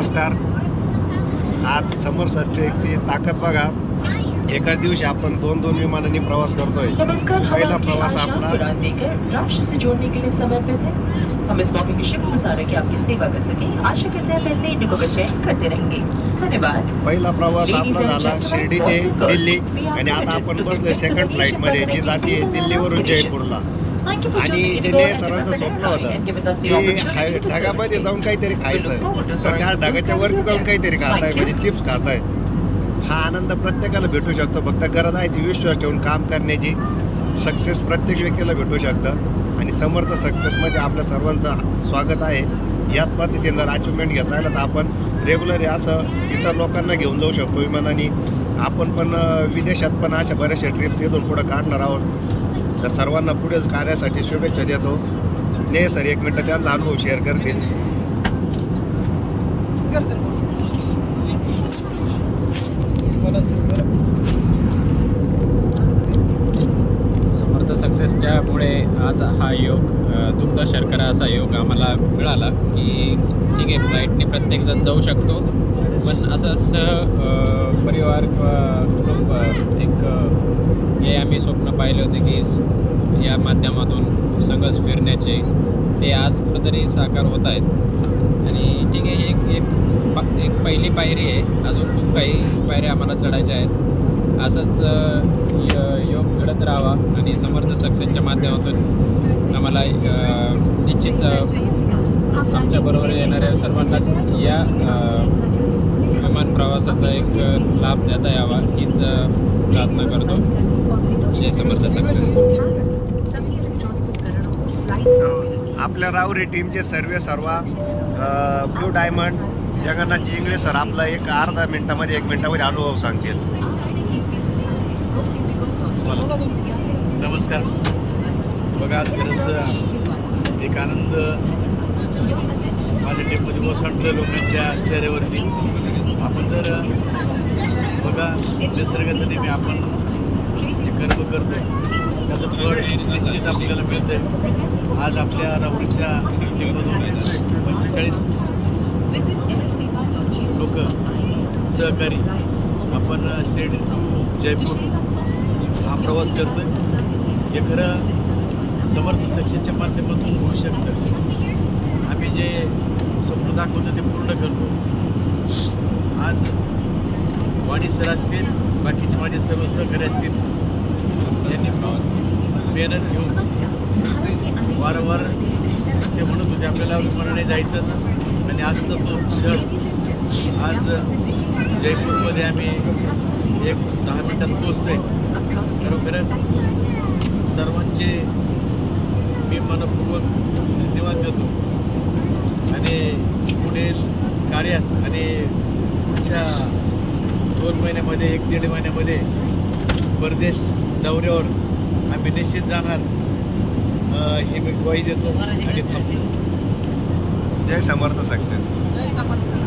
नमस्कार. आज समर सत्तेची ताकद बघा. एकाच दिवशी आपण दोन दोन विमानांनी प्रवास करतोय. पहिला प्रवास आपला पहिला प्रवास आपला झाला शिर्डी ते दिल्ली आणि आता आपण बसलोय सेकंड फ्लाईटमध्ये जी जाते दिल्लीवरून जयपूरला. आणि जे ने सरांचं स्वप्न होतं की हाय- ढगामध्ये जाऊन काहीतरी खायचं. तर त्या ढगाच्या वरती जाऊन काहीतरी खाताय म्हणजे चिप्स खाताय. हा आनंद प्रत्येकाला भेटू शकतो फक्त गरज आहे ती विश्वास ठेवून काम करण्याची. सक्सेस प्रत्येक व्यक्तीला भेटू शकतं. आणि समर्थ सक्सेसमध्ये आपल्या सर्वांचं स्वागत आहे. याच पद्धतीने जर अचिव्हमेंट घेता आलं तर आपण रेग्युलर असं इतर लोकांना घेऊन जाऊ शकतो विमानाने. आपण पण विदेशात पण अशा बऱ्याचशा ट्रिप्स इथून पुढं काढणार आहोत. तर सर्वांना पुढेच कार्यासाठी शुभेच्छा देतो. ने सर एक मिनटं त्यांचा अनुभव शेअर करतील. समर्थ सक्सेसच्यामुळे आज हा योग दुग्ध शर्करा असा योग आम्हाला मिळाला की ठीक आहे फ्लाईटने प्रत्येकजण जाऊ शकतो. पण असं सह परिवार किंवा कुटुंब स्वप्न पाहिले होते की या माध्यमातून सगळंच फिरण्याचे ते आज कुठंतरी साकार होत आहेत. आणि ठीक आहे एक एक प- एक पहिली पायरी आहे. अजून खूप काही पायऱ्या आम्हाला चढायच्या आहेत. असंच य- योग घडत राहावा आणि समर्थ सक्सेसच्या माध्यमातून आम्हाला निश्चित आमच्याबरोबर येणाऱ्या सर्वांनाच या विमान प्रवासाचा एक लाभ देता यावा हीच प्रार्थना करतो. जय समर्थ सक्सेस आपल्या रावरी टीमचे सर्वे सर्व blue diamond Jagannath Jingale sir आपला एक अर्धा मिनिटामध्ये एक मिनिटामध्ये अनुभव सांगतील. नमस्कार. बघा आज खरंच एक आनंद माझ्या टेपमध्ये ओसंडतं लोकांच्या चेहऱ्यावरती. आपण जर बघा निसर्गाचं नेहमी आपण जे कर्म करतो त्याचं फळ निश्चित आपल्याला मिळतं आज आपल्या राहुरीच्या टीममधून पंचेचाळीस लोक सहकारी आपण शिर्डी टू जयपूर हा प्रवास करतो हे खरं समर्थ सक्षेच्या माध्यमातून होऊ शकतं. आम्ही जे स्वप्न दाखवतो ते पूर्ण करतो. आज वाणी सर असतील बाकीचे माझे सर्व सहकारी असतील मेहनत घेऊन वारंवार ते म्हणत होते आपल्याला विमानाने जायचं आणि आजचा तो क्षण आज जयपूरमध्ये आम्ही एक दहा मिनटात पोचतोय खरोखरच सर्वांचे मी मनपूर्वक धन्यवाद देतो. आणि पुढील कार्यास आणि पुढच्या दोन महिन्यामध्ये एक दीड महिन्यामध्ये परदेश दौऱ्यावर आम्ही निश्चित जाणार. हे मी ग्वाही देतो आणि थांबतो. जय समर्थ सक्सेस. जय समर्थ.